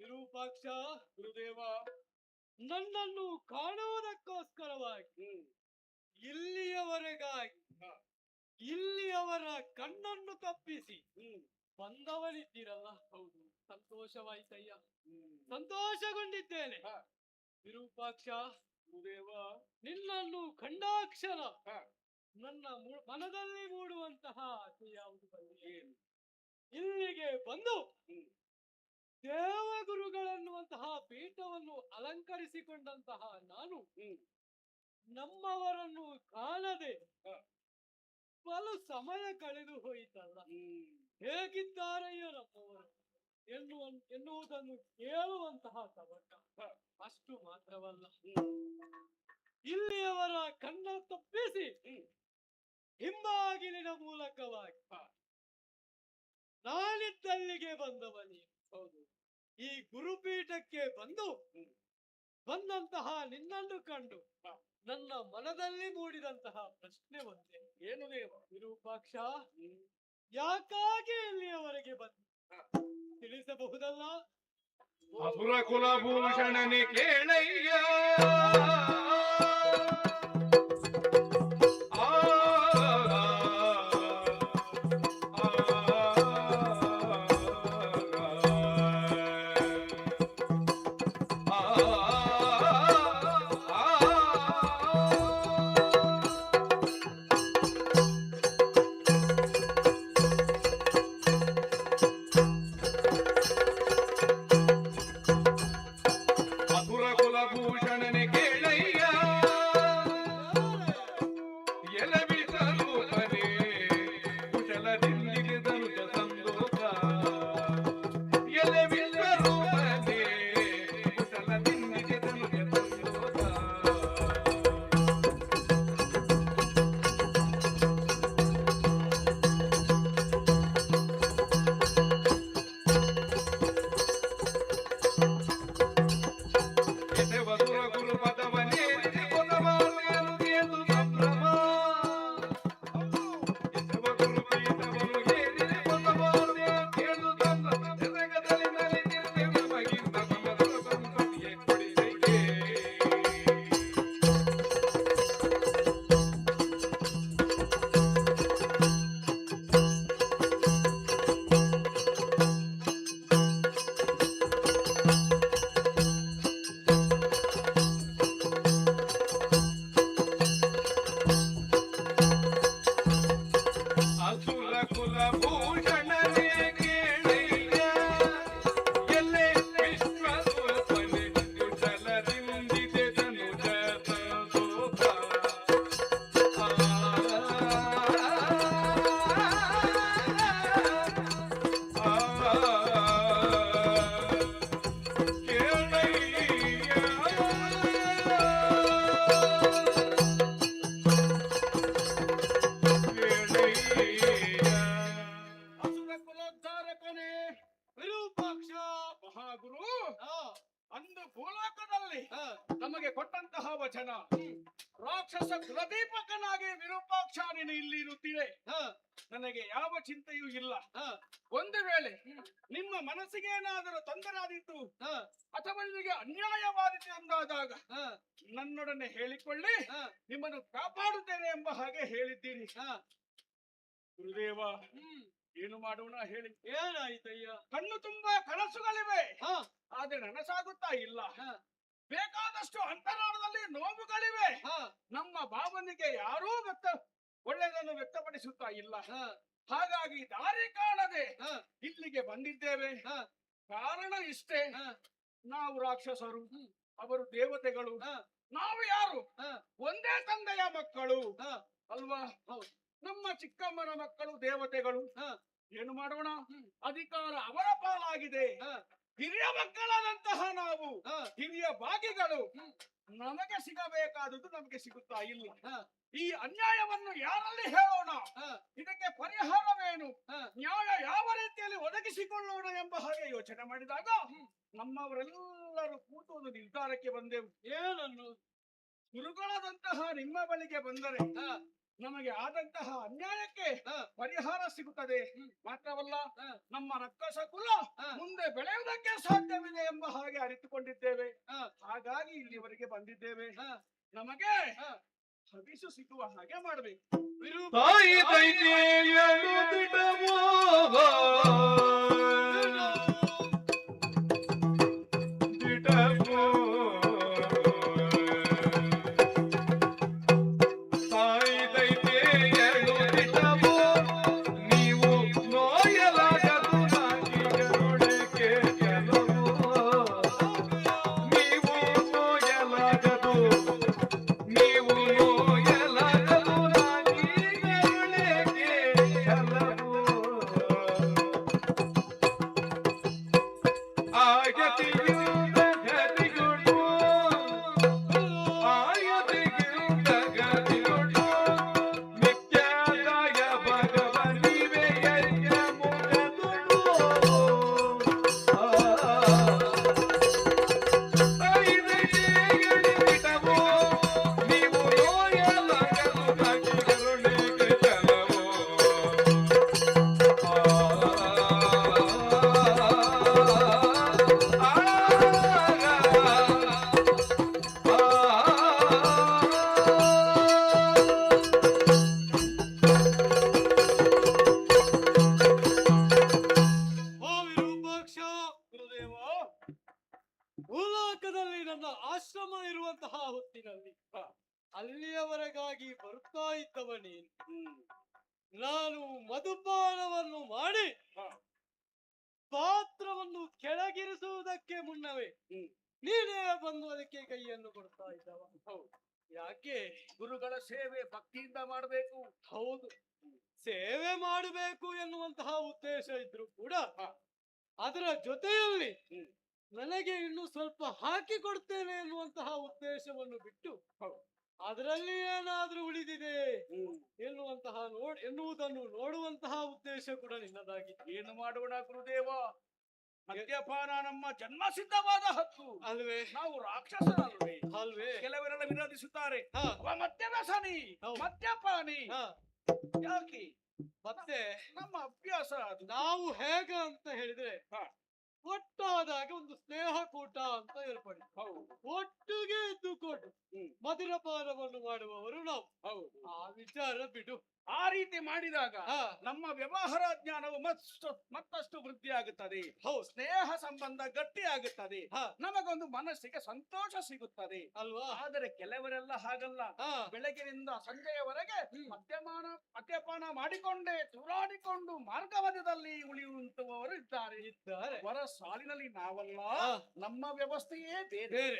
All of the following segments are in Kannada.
ವಿರೂಪಾಕ್ಷ ಗುರುದೇವ ನನ್ನನ್ನು ಕಾಣುವುದಕ್ಕೋಸ್ಕರವಾಗಿ ಇಲ್ಲಿಯವರೆಗಾಗಿ ಇಲ್ಲಿಯವರ ಕಣ್ಣನ್ನು ತಪ್ಪಿಸಿ ಬಂದವರಿದ್ದೀರಲ್ಲ? ಹೌದು. ಸಂತೋಷವಾಯ್ತಯ್ಯ. ಸಂತೋಷಗೊಂಡಿದ್ದೇನೆ. ವಿರೂಪಾಕ್ಷ ಗುರುದೇವ ನಿನ್ನನ್ನು ಕಂಡಾಕ್ಷರ ನನ್ನ ಮನದಲ್ಲಿ ಮೂಡುವಂತಹ ಆಸೆ ಯಾವುದು ಬಂದಿದೆ? ಇಲ್ಲಿಗೆ ಬಂದು ದೇವಗುರುಗಳನ್ನುವಂತಹ ಪೀಠವನ್ನು ಅಲಂಕರಿಸಿಕೊಂಡಂತಹ ನಾನು ನಮ್ಮವರನ್ನು ಕಾಣದೆ ಬಲು ಸಮಯ ಕಳೆದು ಹೋಯಿತಲ್ಲ. ಹೇಗಿದ್ದಾರೆಯೋ ನಮ್ಮವರು ಎನ್ನುವ ಎನ್ನುವುದನ್ನು ಕೇಳುವಂತಹ ತವಕ ಅಷ್ಟು ಮಾತ್ರವಲ್ಲ. ಇಲ್ಲಿಯವರ ಕಣ್ಣ ತಪ್ಪಿಸಿ ಹಿಂಬಾಗಿಲಿನ ಮೂಲಕವಾಗಿ ನಾನಿದ್ದಲ್ಲಿಗೆ ಬಂದವನೇ ಹೌದು ಈ ಗುರುಪೀಠಕ್ಕೆ ಬಂದು ಬಂದಂತಹ ನಿನ್ನನ್ನು ಕಂಡು ನನ್ನ ಮನದಲ್ಲಿ ಮೂಡಿದಂತಹ ಪ್ರಶ್ನೆ ಒಂದೇ. ಏನು ದೇವ ವಿರೂಪಾಕ್ಷ ಯಾಕಾಗಿ ಇಲ್ಲಿಯವರೆಗೆ ಬಂದು? ತಿಳಿಸಬಹುದಲ್ಲ? ಅಸುರ ಕುಲಭೂಷಣನೆ ಕೇಳಯ್ಯ. ವಿರೂಪಾಕ್ಷ ಮಹಾಗುರು. ಅಂದು ಭೂಲೋಕದಲ್ಲಿ ತಮಗೆ ನಮಗೆ ಕೊಟ್ಟಂತಹ ವಚನ. ರಾಕ್ಷಸ ಕುಲದೀಪಕನಾಗಿ ವಿರೂಪಾಕ್ಷ ನೀನು ಇಲ್ಲಿ ಇರುತ್ತೀರೆ ನನಗೆ ಯಾವ ಚಿಂತೆಯೂ ಇಲ್ಲ. ಒಂದು ವೇಳೆ ನಿಮ್ಮ ಮನಸ್ಸಿಗೆ ಏನಾದರೂ ತೊಂದರೆ ಆದೀತು ಅಥವಾ ನಿಮಗೆ ಅನ್ಯಾಯವಾದಿತು ಎಂದಾದಾಗ ನನ್ನೊಡನೆ ಹೇಳಿಕೊಳ್ಳಿ. ನಿಮ್ಮನ್ನು ಕಾಪಾಡುತ್ತೇನೆ ಎಂಬ ಹಾಗೆ ಹೇಳಿದ್ದೀರಿ. ಗುರುದೇವ ಏನು ಮಾಡೋಣ ಹೇಳಿ. ಏನಾಯ್ತಯ್ಯ? ಕಣ್ಣು ತುಂಬಾ ಕನಸುಗಳಿವೆ. ಹಾ. ಆದ್ರೆ ನನಸಾಗುತ್ತಾ ಇಲ್ಲ. ಹಾ. ಬೇಕಾದಷ್ಟು ಅಂತರಾಳದಲ್ಲಿ ನೋವುಗಳಿವೆ. ಹಾ. ನಮ್ಮ ಭಾವನೆಗೆ ಯಾರೂ ವ್ಯಕ್ತ ಒಳ್ಳೆಯದನ್ನು ವ್ಯಕ್ತಪಡಿಸುತ್ತಾ ಇಲ್ಲ. ಹಾ. ಹಾಗಾಗಿ ದಾರಿ ಕಾಣದೆ ಇಲ್ಲಿಗೆ ಬಂದಿದ್ದೇವೆ. ಹಾ. ಕಾರಣ ಇಷ್ಟೇ. ಹಾ. ನಾವು ರಾಕ್ಷಸರು. ಅವರು ದೇವತೆಗಳು. ನಾವು ಯಾರು? ಒಂದೇ ತಂದೆಯ ಮಕ್ಕಳು. ಅಲ್ವಾ. ನಮ್ಮ ಚಿಕ್ಕಮ್ಮನ ಮಕ್ಕಳು ದೇವತೆಗಳು. ಏನು ಮಾಡೋಣ. ಅಧಿಕಾರ ಅವರ ಪಾಲಾಗಿದೆ. ಹಿರಿಯ ಮಕ್ಕಳಾದಂತಹ ನಾವು ಹಿರಿಯ ಭಾಗಿಗಳು ನಮಗೆ ಸಿಗಬೇಕಾದದ್ದು ನಮಗೆ ಸಿಗುತ್ತಾ ಇಲ್ಲ. ಈ ಅನ್ಯಾಯವನ್ನು ಯಾರಲ್ಲಿ ಹೇಳೋಣ? ಇದಕ್ಕೆ ಪರಿಹಾರವೇನು? ನ್ಯಾಯ ಯಾವ ರೀತಿಯಲ್ಲಿ ಒದಗಿಸಿಕೊಳ್ಳೋಣ ಎಂಬ ಹಾಗೆ ಯೋಚನೆ ಮಾಡಿದಾಗ ನಮ್ಮವರೆಲ್ಲರೂ ಕೂತು ಒಂದು ನಿರ್ಧಾರಕ್ಕೆ ಬಂದೆವು. ಏನನ್ನು? ಗುರುಗಳಾದಂತಹ ನಿಮ್ಮ ಬಳಿಗೆ ಬಂದರೆ ನಮಗೆ ಆದಂತಹ ಅನ್ಯಾಯಕ್ಕೆ ಹಾ. ಪರಿಹಾರ ಸಿಗುತ್ತದೆ. ಮಾತ್ರವಲ್ಲ ನಮ್ಮ ರಕ್ಕಸ ಕುಲ ಮುಂದೆ ಬೆಳೆಯುವುದಕ್ಕೆ ಸಾಧ್ಯವಿದೆ ಎಂಬ ಹಾಗೆ ಅರಿತುಕೊಂಡಿದ್ದೇವೆ. ಹಾ. ಹಾಗಾಗಿ ಇಲ್ಲಿವರೆಗೆ ಬಂದಿದ್ದೇವೆ. ಹಾ. ನಮಗೆ ಹಾ. ಹವಿಸು ಸಿಗುವ ಹಾಗೆ ಮಾಡಬೇಕು. ವಿರೂಪ ಭೂಲೋಕದಲ್ಲಿ ನನ್ನ ಆಶ್ರಮ ಇರುವಂತಹ ಹೊತ್ತಿನಲ್ಲಿ ಅಲ್ಲಿಯವರೆಗಾಗಿ ಬರುತ್ತಾ ಇದ್ದವ ನೀನು ನಾನು ಮಧುಪಾನವನ್ನು ಮಾಡಿ. ಪಾತ್ರವನ್ನು ಕೆಳಗಿರಿಸುವುದಕ್ಕೆ ಮುನ್ನವೇ. ನೀನೇ ಬಂದು ಅದಕ್ಕೆ ಕೈಯನ್ನು ಕೊಡ್ತಾ ಇದ್ದವ. ಯಾಕೆ ಗುರುಗಳ ಸೇವೆ ಭಕ್ತಿಯಿಂದ ಮಾಡಬೇಕು ಹೌದು ಸೇವೆ ಮಾಡಬೇಕು ಎನ್ನುವಂತಹ ಉದ್ದೇಶ ಇದ್ರು ಕೂಡ ಅದರ ಜೊತೆಯಲ್ಲಿ. ನನಗೆ ಇನ್ನು ಸ್ವಲ್ಪ ಹಾಕಿ ಕೊಡ್ತೇನೆ ಎನ್ನುವಂತಹ ಉದ್ದೇಶವನ್ನು ಬಿಟ್ಟು ಅದರಲ್ಲಿ ಏನಾದ್ರೂ ಉಳಿದಿದೆ ಎನ್ನುವಂತಹ ನೋಡ್ ಎನ್ನುವುದನ್ನು ನೋಡುವಂತಹ ಉದ್ದೇಶ ಕೂಡ ನಿನ್ನದಾಗಿ ಏನು ಮಾಡೋಣ ಗುರುದೇವ? ಮದ್ಯಪಾನ ನಮ್ಮ ಜನ್ಮ ಸಿದ್ಧವಾದ ಹಕ್ಕು. ಅಲ್ವೇ? ನಾವು ರಾಕ್ಷಸರಲ್ವೇ? ಅಲ್ವೇ? ಕೆಲವರೆಲ್ಲ ವಿರೋಧಿಸುತ್ತಾರೆ. ಹೌದು. ಮದ್ಯಪಾನಿ. ಯಾಕೆ? ಮತ್ತೆ? ನಮ್ಮ ಅಭ್ಯಾಸ ನಾವು ಹೇಗ ಅಂತ ಹೇಳಿದ್ರೆ ಹಾ. ಒಟ್ಟಾದಾಗ ಒಂದು ಸ್ನೇಹ ಕೂಟ ಅಂತ ಏರ್ಪಡಿ. ಹೌದು. ಒಟ್ಟಿಗೆ ಇದ್ದುಕೊಂಡು. ಮಧುರಪಾನವನ್ನು ಮಾಡುವವರು ನಾವು. ಹೌದು. ಆ ವಿಚಾರ ಬಿಡು. ಆ ರೀತಿ ಮಾಡಿದಾಗ ನಮ್ಮ ವ್ಯವಹಾರ ಜ್ಞಾನವು ಮತ್ತಷ್ಟು ಮತ್ತಷ್ಟು ವೃದ್ಧಿ ಆಗುತ್ತದೆ ಹೌದು. ಸ್ನೇಹ ಸಂಬಂಧ ಗಟ್ಟಿ ಆಗುತ್ತದೆ ಹಾ. ನಮಗೊಂದು ಮನಸ್ಸಿಗೆ ಸಂತೋಷ ಸಿಗುತ್ತದೆ. ಅಲ್ವಾ? ಆದರೆ ಕೆಲವರೆಲ್ಲ ಹಾಗಲ್ಲ. ಬೆಳಗಿನಿಂದ ಸಂಜೆಯವರೆಗೆ. ಮದ್ಯಪಾನ ಮದ್ಯಪಾನ ಮಾಡಿಕೊಂಡೇ ತೂರಾಡಿಕೊಂಡು ಮಾರ್ಗವಧದಲ್ಲಿ ಉಳಿಯುವಂತವರು ಇದ್ದಾರೆ. ಇದ್ದಾರೆ. ಅವರ ಸಾಲಿನಲ್ಲಿ ನಾವಲ್ಲ. ನಮ್ಮ ವ್ಯವಸ್ಥೆಯೇ ಬೇರೆ.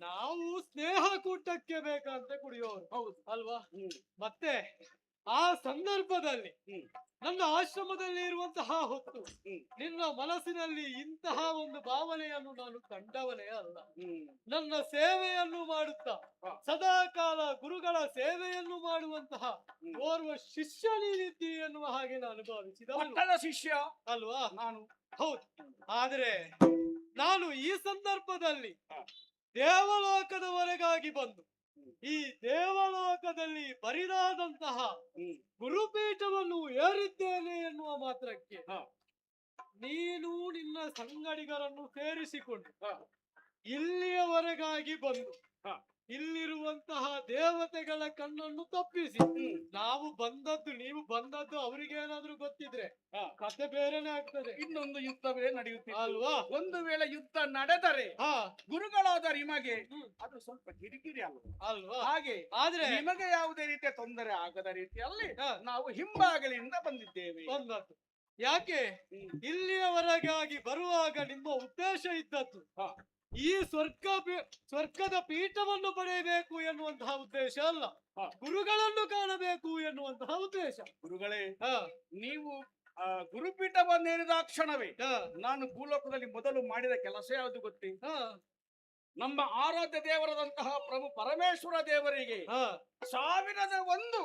ನಾವು ಸ್ನೇಹ ಕೂಟಕ್ಕೆ ಬೇಕಂತ ಕುಡಿಯೋರು. ಹೌದು. ಅಲ್ವಾ? ಹ್ಮ್. ಮತ್ತೆ? ಆ ಸಂದರ್ಭದಲ್ಲಿ ನನ್ನ ಆಶ್ರಮದಲ್ಲಿ ಇರುವಂತಹ ಹೊತ್ತು. ನಿನ್ನ ಮನಸ್ಸಿನಲ್ಲಿ ಇಂತಹ ಒಂದು ಭಾವನೆಯನ್ನು ನಾನು ಕಂಡವನೇ ಅಲ್ಲ ನನ್ನ ಸೇವೆಯನ್ನು ಮಾಡುತ್ತಾ. ಸದಾ ಕಾಲ ಗುರುಗಳ ಸೇವೆಯನ್ನು ಮಾಡುವಂತಹ. ಓರ್ವ ಶಿಷ್ಯ ನೀನಿದ್ದಿ ಎನ್ನುವ ಹಾಗೆ ನಾನು ಭಾವಿಸಿದ ಶಿಷ್ಯ ಅಲ್ವಾ ನಾನು ಹೌದು ಆದ್ರೆ ನಾನು ಈ ಸಂದರ್ಭದಲ್ಲಿ ದೇವಲೋಕದವರೆಗಾಗಿ ಬಂದು. ಈ ದೇವಲೋಕದಲ್ಲಿ ಬರಿದಾದಂತಹ. ಗುರುಪೀಠವನ್ನು ಏರಿದ್ದೇನೆ ಎನ್ನುವ ಮಾತ್ರಕ್ಕೆ. ನೀನು ನಿನ್ನ ಸಂಗಡಿಗರನ್ನು ಸೇರಿಸಿಕೊಂಡು. ಇಲ್ಲಿಯವರೆಗಾಗಿ ಬಂದು. ಇಲ್ಲಿರುವಂತಹ ದೇವತೆಗಳ ಕಣ್ಣನ್ನು ತಪ್ಪಿಸಿ. ನಾವು ಬಂದದ್ದು ನೀವು ಬಂದದ್ದು ಅವರಿಗೇನಾದ್ರೂ ಗೊತ್ತಿದ್ರೆ ಹಾ. ಕತೆ ಬೇರೆನೆ ಆಗ್ತದೆ. ಇನ್ನೊಂದು ಯುದ್ಧವೇ ನಡೆಯುತ್ತೆ ಅಲ್ವಾ? ಒಂದು ವೇಳೆ ಯುದ್ಧ ನಡೆದರೆ ಹಾ. ಗುರುಗಳಾದ ನಿಮಗೆ. ಅದು ಸ್ವಲ್ಪ ಕಿರಿಕಿರಿ ಅಲ್ವ? ಅಲ್ವಾ? ಹಾಗೆ ಆದ್ರೆ ನಿಮಗೆ ಯಾವುದೇ ರೀತಿಯ ತೊಂದರೆ ಆಗದ ರೀತಿಯಲ್ಲಿ ನಾವು ಹಿಂಬಾಗಲಿಂದ ಬಂದಿದ್ದೇವೆ. ಬಂದದ್ದು. ಯಾಕೆ. ಇಲ್ಲಿಯವರೆಗಾಗಿ ಬರುವಾಗ ನಿಮ್ಮ ಉದ್ದೇಶ ಇದ್ದದ್ದು. ಈ ಸ್ವರ್ಗ ಸ್ವರ್ಗದ ಪೀಠವನ್ನು ಪಡೆಯಬೇಕು ಎನ್ನುವಂತಹ ಉದ್ದೇಶ ಅಲ್ಲ. ಗುರುಗಳನ್ನು ಕಾಣಬೇಕು ಎನ್ನುವಂತಹ ಉದ್ದೇಶ. ಗುರುಗಳೇ ಹಾ, ನೀವು ಆ, ಗುರುಪೀಠವನ್ನೇರಿದ ಕ್ಷಣವೇ ನಾನು ಭೂಲೋಕದಲ್ಲಿ ಮೊದಲು ಮಾಡಿದ ಕೆಲಸ ಯಾವುದು ಗೊತ್ತೇ? ಹಾ, ನಮ್ಮ ಆರಾಧ್ಯ ದೇವರಾದಂತಹ ಪ್ರಭು ಪರಮೇಶ್ವರ ದೇವರಿಗೆ ಸಾವಿರದ ಒಂದು.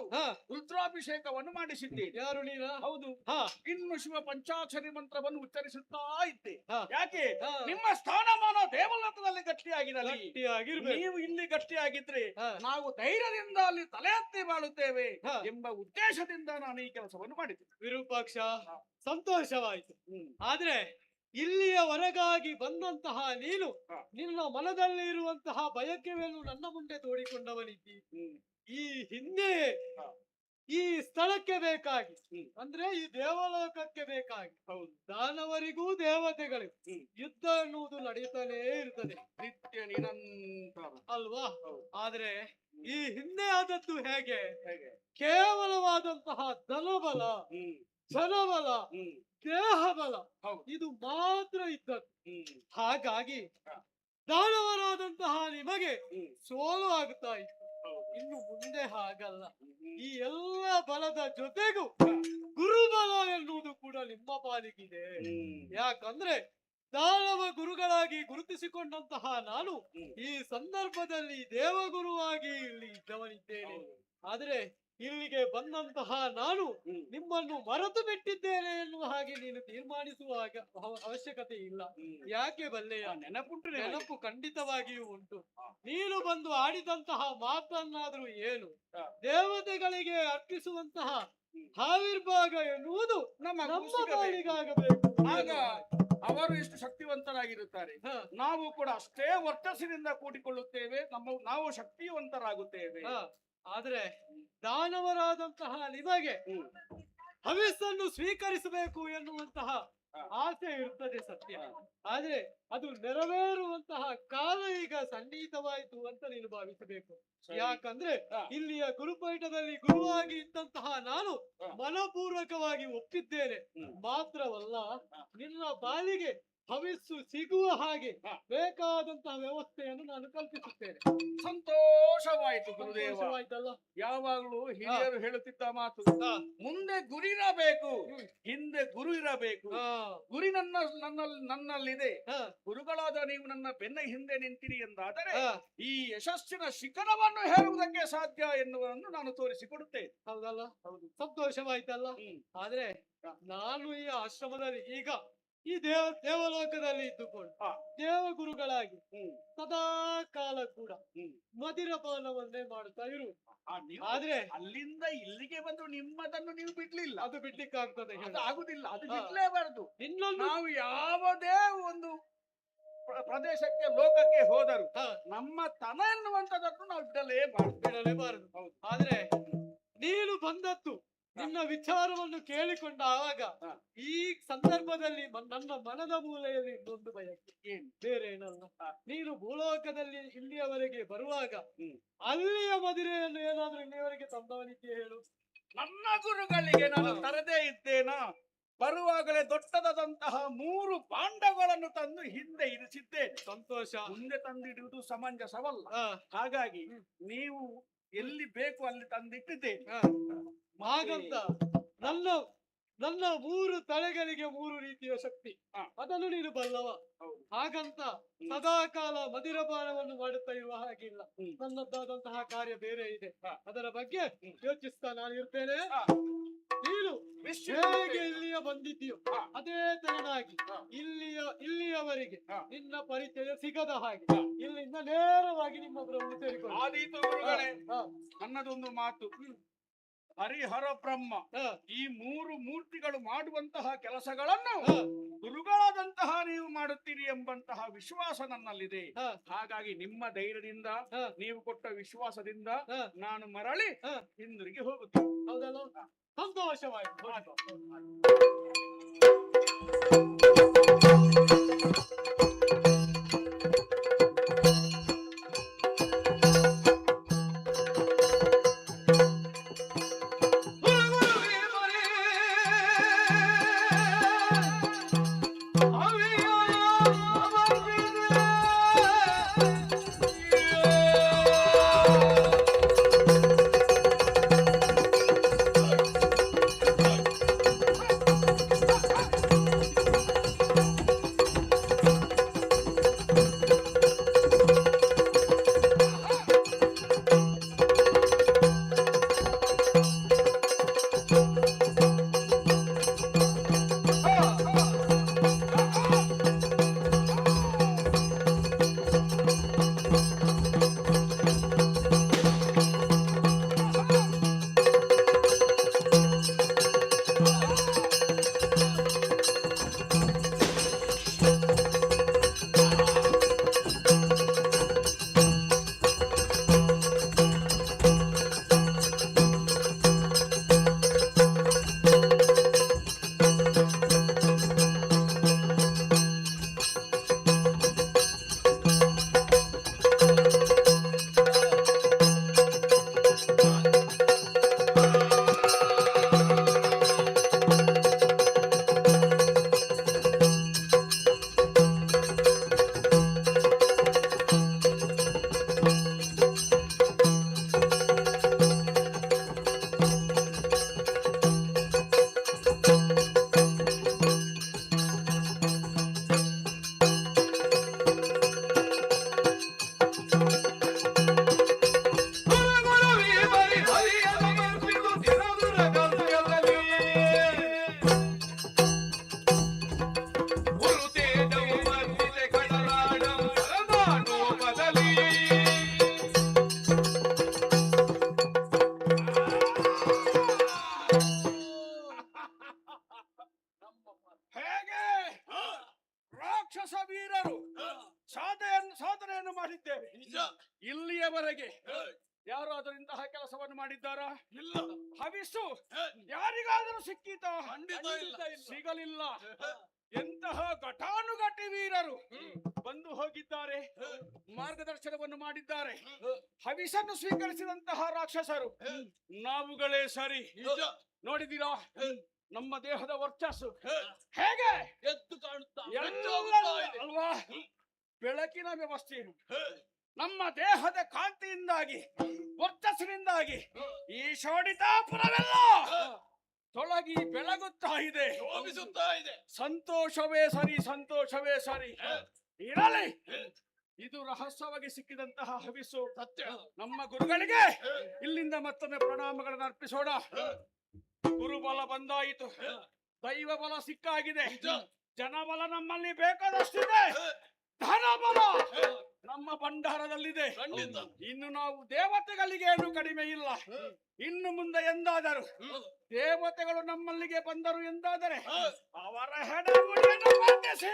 ರುದ್ರಾಭಿಷೇಕವನ್ನು ಮಾಡಿಸಿದ್ದೆ ಯಾರು ನೀನ ಹೌದು ಹಾ, ಇನ್ನು ಶಿವ ಪಂಚಾಕ್ಷರಿ ಮಂತ್ರವನ್ನು ಉಚ್ಚರಿಸುತ್ತಾ ಇದ್ದೆ. ಯಾಕೆ. ನಿಮ್ಮ ಸ್ಥಾನಮಾನ ದೇವಲೋಕದಲ್ಲಿ ಗಟ್ಟಿಯಾಗಿರಲಿ ನೀವು ಇಲ್ಲಿ ಗಟ್ಟಿಯಾಗಿದ್ರೆ. ನಾವು ಧೈರ್ಯದಿಂದ ಅಲ್ಲಿ ತಲೆ ಎತ್ತಿ ಬಾಳುತ್ತೇವೆ. ಎಂಬ ಉದ್ದೇಶದಿಂದ ನಾನು ಈ ಕೆಲಸವನ್ನು ಮಾಡಿದ್ದೆ ವಿರೂಪಾಕ್ಷ. ಸಂತೋಷವಾಯಿತು ಆದ್ರೆ ಇಲ್ಲಿಯ ಹೊರಗಾಗಿ ಬಂದಂತಹ ನೀನು. ನಿನ್ನ ಮನದಲ್ಲಿ ಇರುವಂತಹ ಬಯಕೆಯನ್ನು ನನ್ನ ಮುಂದೆ ತೋಡಿಕೊಂಡವನಿದ್ದಿ. ಈ ಹಿಂದೆ. ಈ ಸ್ಥಳಕ್ಕೆ ಬೇಕಾಗಿ. ಅಂದ್ರೆ ಈ ದೇವಲೋಕಕ್ಕೆ ಬೇಕಾಗಿ ದಾನವರಿಗೂ ದೇವತೆಗಳಿಗೂ. ಯುದ್ಧ ಅನ್ನುವುದು ನಡೆಯುತ್ತಲೇ ಇರ್ತದೆ. ನಿತ್ಯ ನಿರಂತರ. ಅಲ್ವಾ. ಆದ್ರೆ ಈ ಹಿಂದೆ ಆದದ್ದು ಹೇಗೆ? ಹೇಗೆ? ಕೇವಲವಾದಂತಹ ಧನಬಲ ಹ್ಮ್. ಜನಬಲ ಹ್ಮ್. ದೇಹ ಬಲ ಇದು ಮಾತ್ರ ಇದ್ದದ್ದು. ಹಾಗಾಗಿ. ದಾನವರಾದಂತಹ ನಿಮಗೆ ಸೋಲು ಆಗುತ್ತಾ ಇತ್ತು ಇನ್ನು ಮುಂದೆ ಹಾಗಲ್ಲ. ಈ ಎಲ್ಲ ಬಲದ ಜೊತೆಗೂ ಗುರುಬಲ ಎನ್ನುವುದು ಕೂಡ ನಿಮ್ಮ ಪಾಲಿಗಿದೆ. ಯಾಕಂದ್ರೆ ದಾನವ ಗುರುಗಳಾಗಿ ಗುರುತಿಸಿಕೊಂಡಂತಹ ನಾನು ಈ ಸಂದರ್ಭದಲ್ಲಿ ದೇವಗುರುವಾಗಿ ಇಲ್ಲಿ ಇದ್ದವನಿದ್ದೇನೆ. ಆದ್ರೆ ಇಲ್ಲಿಗೆ ಬಂದಂತಹ ನಾನು ನಿಮ್ಮನ್ನು ಮರೆತು ಬಿಟ್ಟಿದ್ದೇನೆ ಎನ್ನುವ ಹಾಗೆ ನೀನು ತೀರ್ಮಾನಿಸುವ ಅವಶ್ಯಕತೆ ಇಲ್ಲ. ಯಾಕೆ ಬಲ್ಲೆಯ ನೆನಪುಂಟು ನೆನಪು ಖಂಡಿತವಾಗಿಯೂ ಉಂಟು. ನೀನು ಬಂದು ಆಡಿದಂತಹ ಮಾತನ್ನಾದ್ರೂ ಏನು? ದೇವತೆಗಳಿಗೆ ಅರ್ಪಿಸುವಂತಹ. ಆವಿರ್ಭಾಗ ಎನ್ನುವುದು ನಮ್ಮ. ಬಾಳಿಗಾಗಬೇಕು. ಆಗ ಅವರು ಎಷ್ಟು ಶಕ್ತಿವಂತರಾಗಿರುತ್ತಾರೆ. ನಾವು ಕೂಡ ಅಷ್ಟೇ ವರ್ಚಸ್ಸಿನಿಂದ ಕೂಡಿಕೊಳ್ಳುತ್ತೇವೆ. ನಮ್ಮ ನಾವು ಶಕ್ತಿವಂತರಾಗುತ್ತೇವೆ. ಆದ್ರೆ ದಾನವರಾದಂತಹ ನಿಮಗೆ. ಹವಿಸ್ಸನ್ನು ಸ್ವೀಕರಿಸಬೇಕು ಎನ್ನುವಂತಹ ಆಸೆ ಇರ್ತದೆ ಸತ್ಯ. ಆದ್ರೆ ಅದು ನೆರವೇರುವಂತಹ ಕಾಲ ಈಗ ಸನ್ನಿಹಿತವಾಯಿತು ಅಂತ ನೀನು ಭಾವಿಸಬೇಕು ಯಾಕಂದ್ರೆ ಇಲ್ಲಿಯ ಗುರುಪೀಠದಲ್ಲಿ ಗುರುವಾಗಿ ಇದ್ದಂತಹ ನಾನು. ಮನಪೂರ್ವಕವಾಗಿ ಒಪ್ಪಿದ್ದೇನೆ ಮಾತ್ರವಲ್ಲ. ನಿನ್ನ ಬಾಲಿಗೆ ಹವಿಸ್ಸು ಸಿಗುವ ಹಾಗೆ. ಬೇಕಾದಂತಹ ವ್ಯವಸ್ಥೆಯನ್ನು ನಾನು ಕಲ್ಪಿಸುತ್ತೇನೆ. ಸಂತೋಷವಾಯಿತು ಗುರುದೇವ. ಯಾವಾಗಲೂ ಹಿರಿಯರು ಹೇಳುತ್ತಿದ್ದ ಮಾತು ಮುಂದೆ ಗುರಿ ಇರಬೇಕು ಹಿಂದೆ ಗುರು ಇರಬೇಕು. ಗುರಿ ನನ್ನ ನನ್ನಲ್ಲಿ ನನ್ನಲ್ಲಿದೆ. ಗುರುಗಳಾದ ನೀವು ನನ್ನ ಬೆನ್ನ ಹಿಂದೆ ನಿಂತಿರಿ ಎಂದಾದರೆ ಈ ಯಶಸ್ಸಿನ ಶಿಖರವನ್ನು ಹೇಳುವುದಕ್ಕೆ ಸಾಧ್ಯ ಎನ್ನುವುದನ್ನು ನಾನು ತೋರಿಸಿಕೊಡುತ್ತೇನೆ. ಹೌದಲ್ಲ? ಹೌದು ಸಂತೋಷವಾಯ್ತಲ್ಲ. ಆದ್ರೆ ನಾನು ಈ ಆಶ್ರಮದಲ್ಲಿ ಈಗ ಈ ದೇವ ದೇವಲೋಕದಲ್ಲಿ ಇದ್ದುಕೊಂಡು. ದೇವಗುರುಗಳಾಗಿ. ಸದಾ ಕಾಲ ಕೂಡ. ಮದಿರಪಾನವನ್ನೇ ಮಾಡುತ್ತಾ ಇರು ಆದ್ರೆ ಅಲ್ಲಿಂದ ಇಲ್ಲಿಗೆ ಬಂದು ನಿಮ್ಮದನ್ನು ನೀವು ಬಿಡ್ಲಿಲ್ಲ ಅದು ಬಿಡ್ಲಿಕ್ಕಾಗ್ತದೆ ಆಗುದಿಲ್ಲ ಅದು. ಬಿಡ್ಲೇಬಾರದು ಇನ್ನೊಂದು ನಾವು ಯಾವುದೇ ಒಂದು ಪ್ರ- ಪ್ರದೇಶಕ್ಕೆ ಲೋಕಕ್ಕೆ ಹೋದರು ನಮ್ಮ ತನ ಎನ್ನುವಂತದನ್ನು ನಾವು ಬಿಡಲೇಬಾರದು ಬಿಡಲೇಬಾರದು ಹೌದು. ಆದ್ರೆ ನೀನು ಬಂದದ್ದು ನಿನ್ನ ವಿಚಾರವನ್ನು ಕೇಳಿಕೊಂಡ ಆವಾಗ ಈ ಸಂದರ್ಭದಲ್ಲಿ ನನ್ನ ಮನದ ಮೂಲೆಯಲ್ಲಿ ಇನ್ನೊಂದು ಬಯಕೆ ಏನ್ ಬೇರೆ ಏನಲ್ಲ. ನೀನು ಭೂಲೋಕದಲ್ಲಿ ಇಲ್ಲಿಯವರೆಗೆ ಬರುವಾಗ ಅಲ್ಲಿಯ ಮದುವೆಯನ್ನು ಏನಾದ್ರೂ ಇಲ್ಲಿಯವರೆಗೆ ತಂದವನಿಗೆ ಹೇಳು. ನನ್ನ ಗುರುಗಳಿಗೆ ನಾನು ತರದೇ ಇದ್ದೇನಾ? ಬರುವಾಗಲೇ ದೊಡ್ಡದಾದಂತಹ ಮೂರು ಪಾಂಡಗಳನ್ನು ತಂದು ಹಿಂದೆ ಇರಿಸಿದ್ದೇನೆ. ಸಂತೋಷ. ಮುಂದೆ ತಂದಿಡುವುದು ಸಮಂಜಸವಲ್ಲ. ಹಾಗಾಗಿ ನೀವು ಎಲ್ಲಿ ಬೇಕು ಅಲ್ಲಿ ತಂದಿಟ್ಟಿದ್ದೇನೆ. ಹಾಗಂತ ನನ್ನ ನನ್ನ ಮೂರು ತಲೆಗಳಿಗೆ ಮೂರು ರೀತಿಯ ಶಕ್ತಿ. ಅದನ್ನು ನೀನು ಬಲ್ಲವ. ಹಾಗಂತ. ಸದಾಕಾಲ ಮದಿರಪಾನವನ್ನು ಮಾಡುತ್ತಾ ಇರುವ ಹಾಗಿಲ್ಲ. ನನ್ನದ್ದಾದಂತಹ ಕಾರ್ಯ ಬೇರೆ ಇದೆ ಅದರ ಬಗ್ಗೆ. ಯೋಚಿಸ್ತಾ ನಾನು ಇರ್ತೇನೆ ಹೇಗೆ ಇಲ್ಲಿಯ ಬಂದಿದ್ದೀಯೋ? ಅದೇ ತೆರನಾಗಿ. ಇಲ್ಲಿಯ ಇಲ್ಲಿಯವರೆಗೆ. ನಿನ್ನ ಪರಿಚಯ ಸಿಗದ ಹಾಗೆ. ಇಲ್ಲಿಂದ ನೇರವಾಗಿ ನಿಮ್ಮ ಬ್ರಹ್ಮ ಹಾ. ನನ್ನದೊಂದು ಮಾತು. ಹರಿಹರ ಬ್ರಹ್ಮ. ಈ ಮೂರು ಮೂರ್ತಿಗಳು ಮಾಡುವಂತಹ ಕೆಲಸಗಳನ್ನು. ಗುರುಗಳಾದಂತಹ ನೀವು ಮಾಡುತ್ತೀರಿ ಎಂಬಂತಹ ವಿಶ್ವಾಸ ನನ್ನಲ್ಲಿದೆ. ಹಾಗಾಗಿ ನಿಮ್ಮ ಧೈರ್ಯದಿಂದ ನೀವು ಕೊಟ್ಟ ವಿಶ್ವಾಸದಿಂದ ನಾನು ಮರಳಿ. ಹಿಂದಿರುಗಿ ಹೋಗುತ್ತೇನೆ. ಹೌದಲ್ಲ ಸಂತೋಷವಾಯ್ತು ಹಾಗೆ. ಎಂತಹ ಘಟಾನುಘಟಿ ವೀರರು ಬಂದು ಹೋಗಿದ್ದಾರೆ ಮಾರ್ಗದರ್ಶನವನ್ನು ಮಾಡಿದ್ದಾರೆ ಹವಿಸನ್ನು ಸ್ವೀಕರಿಸಿದಂತಹ ರಾಕ್ಷಸರು. ನಾವುಗಳೇ ಸರಿ. ನೋಡಿದೀರಾ ನಮ್ಮ ದೇಹದ ವರ್ಚಸ್ಸು. ಹೇಗೆ? ಎದ್ದು ಕಾಣುತ್ತಾ ಅಲ್ವಾ? ಬೆಳಕಿನ ವ್ಯವಸ್ಥೆ ನಮ್ಮ ದೇಹದ ಕಾಂತಿಯಿಂದಾಗಿ ವರ್ಚಸ್ಸಿನಿಂದಾಗಿ ಈ ಶೋಡಿತಾಪುರವೆಲ್ಲ ತೊಳಗಿ ಬೆಳಗುತ್ತಾ ಇದೆ. ಶೋಭಿಸುತ್ತಾ ಇದೆ. ಸಂತೋಷವೇ ಸರಿ ಸಂತೋಷವೇ ಸರಿ. ಇರಲಿ. ಇದು ರಹಸ್ಯವಾಗಿ ಸಿಕ್ಕಿದಂತಹ ಹವಿಸು ಸತ್ಯ. ನಮ್ಮ ಗುರುಗಳಿಗೆ ಇಲ್ಲಿಂದ ಮತ್ತೊಮ್ಮೆ ಪ್ರಣಾಮಗಳನ್ನು ಅರ್ಪಿಸೋಣ. ಗುರುಬಲ ಬಂದಾಯಿತು. ದೈವ ಬಲ ಸಿಕ್ಕಾಗಿದೆ. ಜನಬಲ ನಮ್ಮಲ್ಲಿ ಬೇಕಾದಷ್ಟಿದೆ. ಧನಬಲ. ನಮ್ಮ ಭಂಡಾರದಲ್ಲಿದೆ. ಇನ್ನು ನಾವು ದೇವತೆಗಳಿಗೆ ಏನು ಕಡಿಮೆ ಇಲ್ಲ. ಇನ್ನು ಮುಂದೆ ಎಂದಾದರೂ? ದೇವತೆಗಳು ನಮ್ಮಲ್ಲಿಗೆ ಬಂದರು ಎಂದಾದರೆ? ಅವರ ಬಂಧಿಸಿ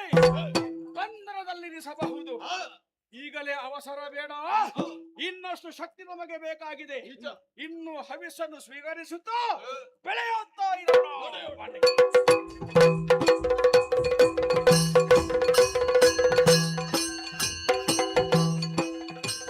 ಬಂಧನದಲ್ಲಿರಿಸಬಹುದು ಈಗಲೇ ಅವಸರ ಬೇಡ. ಇನ್ನಷ್ಟು ಶಕ್ತಿ ನಮಗೆ ಬೇಕಾಗಿದೆ. ಇನ್ನು ಹವಿಸ್ಸನ್ನು ಸ್ವೀಕರಿಸುತ್ತಾ ಬೆಳೆಯುತ್ತಾ ಇರೋಣ.